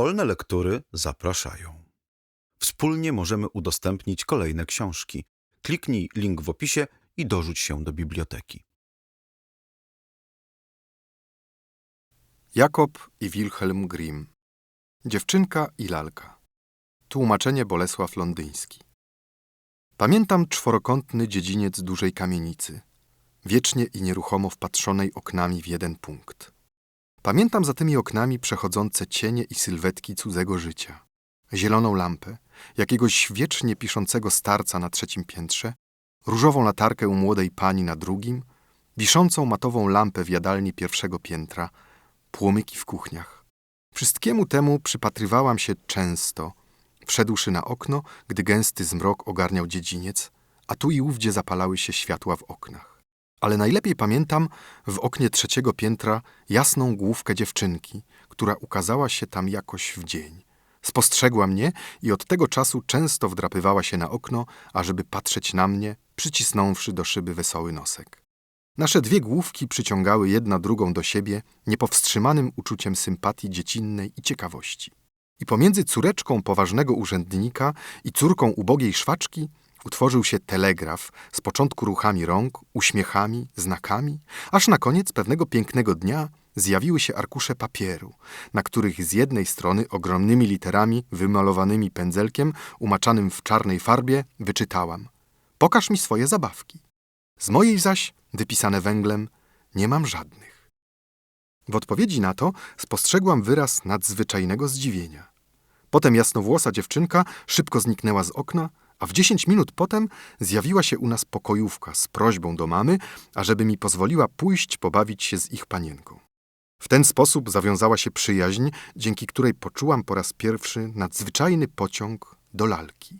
Wolne lektury zapraszają. Wspólnie możemy udostępnić kolejne książki. Kliknij link w opisie i dorzuć się do biblioteki. Jakob i Wilhelm Grimm. Dziewczynka i lalka. Tłumaczenie Bolesław Londyński. Pamiętam czworokątny dziedziniec dużej kamienicy, wiecznie i nieruchomo wpatrzonej oknami w jeden punkt. Pamiętam za tymi oknami przechodzące cienie i sylwetki cudzego życia. Zieloną lampę, jakiegoś wiecznie piszącego starca na trzecim piętrze, różową latarkę u młodej pani na drugim, wiszącą matową lampę w jadalni pierwszego piętra, płomyki w kuchniach. Wszystkiemu temu przypatrywałam się często, wszedłszy na okno, gdy gęsty zmrok ogarniał dziedziniec, a tu i ówdzie zapalały się światła w oknach. Ale najlepiej pamiętam w oknie trzeciego piętra jasną główkę dziewczynki, która ukazała się tam jakoś w dzień. Spostrzegła mnie i od tego czasu często wdrapywała się na okno, ażeby patrzeć na mnie, przycisnąwszy do szyby wesoły nosek. Nasze dwie główki przyciągały jedna drugą do siebie niepowstrzymanym uczuciem sympatii dziecinnej i ciekawości. I pomiędzy córeczką poważnego urzędnika i córką ubogiej szwaczki utworzył się telegraf z początku ruchami rąk, uśmiechami, znakami, aż na koniec pewnego pięknego dnia zjawiły się arkusze papieru, na których z jednej strony ogromnymi literami wymalowanymi pędzelkiem umaczanym w czarnej farbie wyczytałam: Pokaż mi swoje zabawki. Z mojej zaś, wypisane węglem, nie mam żadnych. W odpowiedzi na to spostrzegłam wyraz nadzwyczajnego zdziwienia. Potem jasnowłosa dziewczynka szybko zniknęła z okna, a w dziesięć minut potem zjawiła się u nas pokojówka z prośbą do mamy, ażeby mi pozwoliła pójść pobawić się z ich panienką. W ten sposób zawiązała się przyjaźń, dzięki której poczułam po raz pierwszy nadzwyczajny pociąg do lalki.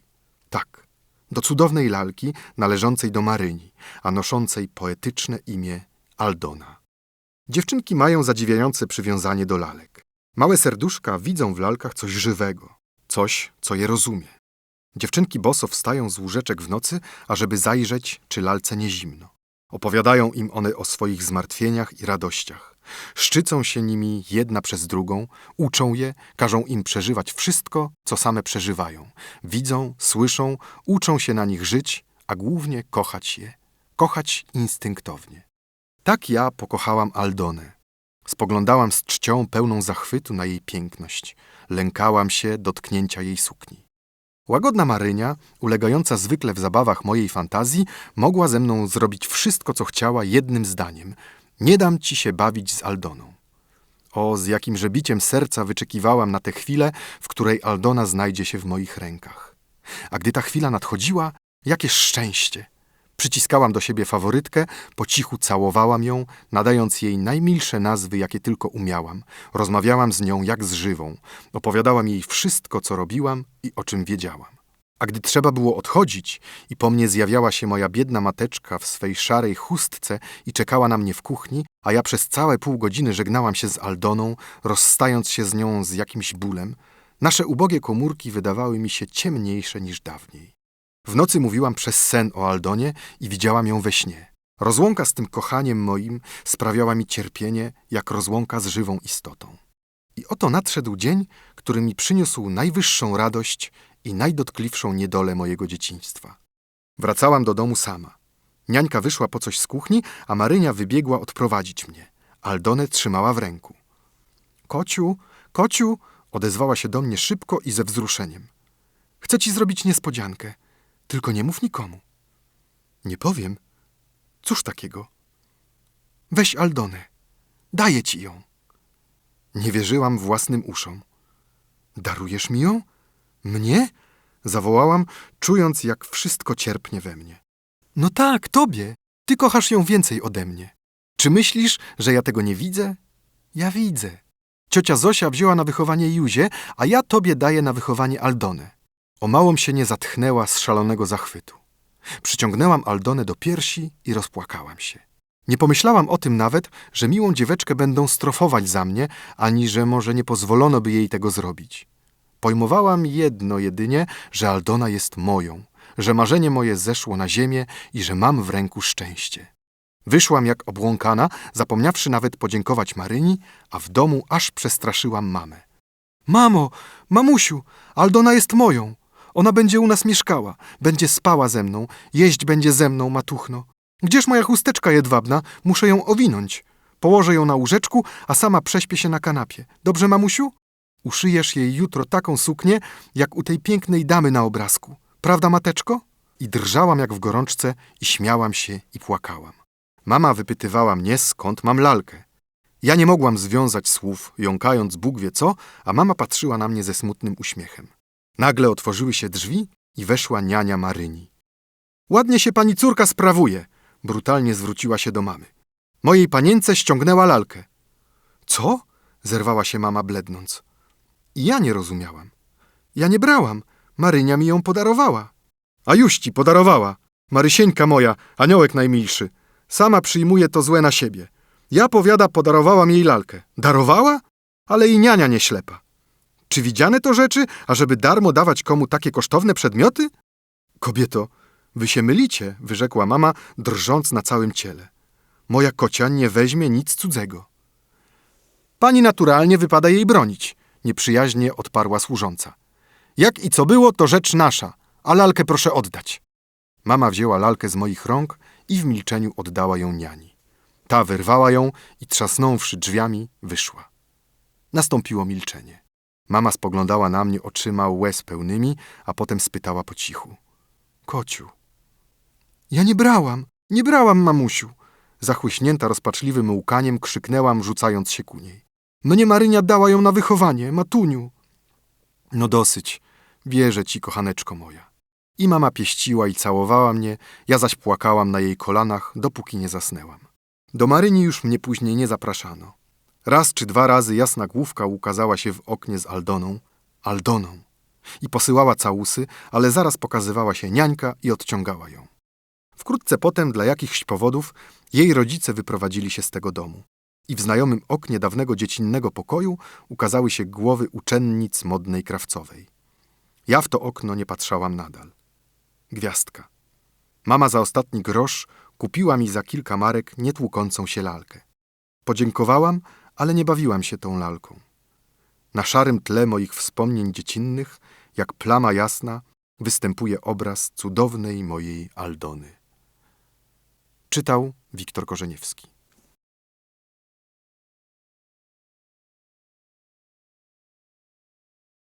Tak, do cudownej lalki należącej do Maryni, a noszącej poetyczne imię Aldona. Dziewczynki mają zadziwiające przywiązanie do lalek. Małe serduszka widzą w lalkach coś żywego, coś, co je rozumie. Dziewczynki boso wstają z łóżeczek w nocy, ażeby zajrzeć, czy lalce nie zimno. Opowiadają im one o swoich zmartwieniach i radościach. Szczycą się nimi jedna przez drugą, uczą je, każą im przeżywać wszystko, co same przeżywają. Widzą, słyszą, uczą się na nich żyć, a głównie kochać je. Kochać instynktownie. Tak ja pokochałam Aldonę. Spoglądałam z czcią pełną zachwytu na jej piękność. Lękałam się dotknięcia jej sukni. Łagodna Marynia, ulegająca zwykle w zabawach mojej fantazji, mogła ze mną zrobić wszystko, co chciała jednym zdaniem. Nie dam ci się bawić z Aldoną. O, z jakim żebiciem serca wyczekiwałam na tę chwilę, w której Aldona znajdzie się w moich rękach. A gdy ta chwila nadchodziła, jakie szczęście! Przyciskałam do siebie faworytkę, po cichu całowałam ją, nadając jej najmilsze nazwy, jakie tylko umiałam. Rozmawiałam z nią jak z żywą. Opowiadałam jej wszystko, co robiłam i o czym wiedziałam. A gdy trzeba było odchodzić i po mnie zjawiała się moja biedna mateczka w swej szarej chustce i czekała na mnie w kuchni, a ja przez całe pół godziny żegnałam się z Aldoną, rozstając się z nią z jakimś bólem, nasze ubogie komórki wydawały mi się ciemniejsze niż dawniej. W nocy mówiłam przez sen o Aldonie i widziałam ją we śnie. Rozłąka z tym kochaniem moim sprawiała mi cierpienie, jak rozłąka z żywą istotą. I oto nadszedł dzień, który mi przyniósł najwyższą radość i najdotkliwszą niedolę mojego dzieciństwa. Wracałam do domu sama. Niańka wyszła po coś z kuchni, a Marynia wybiegła odprowadzić mnie. Aldonę trzymała w ręku. Kociu, kociu, odezwała się do mnie szybko i ze wzruszeniem. Chcę ci zrobić niespodziankę. Tylko nie mów nikomu. Nie powiem. Cóż takiego? Weź Aldonę. Daję ci ją. Nie wierzyłam własnym uszom. Darujesz mi ją? Mnie? Zawołałam, czując, jak wszystko cierpnie we mnie. No tak, tobie. Ty kochasz ją więcej ode mnie. Czy myślisz, że ja tego nie widzę? Ja widzę. Ciocia Zosia wzięła na wychowanie Juzie, a ja tobie daję na wychowanie Aldonę. O małą się nie zatchnęła z szalonego zachwytu. Przyciągnęłam Aldonę do piersi i rozpłakałam się. Nie pomyślałam o tym nawet, że miłą dzieweczkę będą strofować za mnie, ani że może nie pozwolono by jej tego zrobić. Pojmowałam jedno jedynie, że Aldona jest moją, że marzenie moje zeszło na ziemię i że mam w ręku szczęście. Wyszłam jak obłąkana, zapomniawszy nawet podziękować Maryni, a w domu aż przestraszyłam mamę. Mamo, mamusiu, Aldona jest moją. Ona będzie u nas mieszkała, będzie spała ze mną, jeść będzie ze mną, matuchno. Gdzież moja chusteczka jedwabna? Muszę ją owinąć. Położę ją na łóżeczku, a sama prześpię się na kanapie. Dobrze, mamusiu? Uszyjesz jej jutro taką suknię, jak u tej pięknej damy na obrazku. Prawda, mateczko? I drżałam jak w gorączce i śmiałam się i płakałam. Mama wypytywała mnie, skąd mam lalkę. Ja nie mogłam związać słów, jąkając Bóg wie co, a mama patrzyła na mnie ze smutnym uśmiechem. Nagle otworzyły się drzwi i weszła niania Maryni. Ładnie się pani córka sprawuje, brutalnie zwróciła się do mamy. Mojej panience ściągnęła lalkę. Co? zerwała się mama blednąc. I ja nie rozumiałam. Ja nie brałam, Marynia mi ją podarowała. A już ci podarowała. Marysieńka moja, aniołek najmilszy. Sama przyjmuje to złe na siebie. Ja, powiada, podarowałam jej lalkę. Darowała? Ale i niania nie ślepa. Czy widziane to rzeczy, ażeby darmo dawać komu takie kosztowne przedmioty? Kobieto, wy się mylicie, wyrzekła mama, drżąc na całym ciele. Moja kocia nie weźmie nic cudzego. Pani naturalnie wypada jej bronić, nieprzyjaźnie odparła służąca. Jak i co było, to rzecz nasza, a lalkę proszę oddać. Mama wzięła lalkę z moich rąk i w milczeniu oddała ją niani. Ta wyrwała ją i trzasnąwszy drzwiami, wyszła. Nastąpiło milczenie. Mama spoglądała na mnie oczyma łez pełnymi, a potem spytała po cichu. Kociu. Ja nie brałam, nie brałam, mamusiu. Zachłyśnięta rozpaczliwym łkaniem krzyknęłam, rzucając się ku niej. Mnie Marynia dała ją na wychowanie, matuniu. No dosyć, wierzę ci, kochaneczko moja. I mama pieściła i całowała mnie, ja zaś płakałam na jej kolanach, dopóki nie zasnęłam. Do Maryni już mnie później nie zapraszano. Raz czy dwa razy jasna główka ukazała się w oknie z Aldoną, Aldoną, i posyłała całusy, ale zaraz pokazywała się niańka i odciągała ją. Wkrótce potem, dla jakichś powodów, jej rodzice wyprowadzili się z tego domu i w znajomym oknie dawnego dziecinnego pokoju ukazały się głowy uczennic modnej krawcowej. Ja w to okno nie patrzałam nadal. Gwiazdka. Mama za ostatni grosz kupiła mi za kilka marek nietłukącą się lalkę. Podziękowałam, ale nie bawiłam się tą lalką. Na szarym tle moich wspomnień dziecinnych, jak plama jasna, występuje obraz cudownej mojej Aldony. Czytał Wiktor Korzeniewski.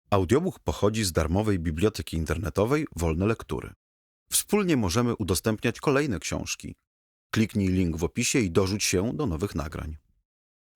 Audiobook pochodzi z darmowej biblioteki internetowej Wolne Lektury. Wspólnie możemy udostępniać kolejne książki. Kliknij link w opisie i dorzuć się do nowych nagrań.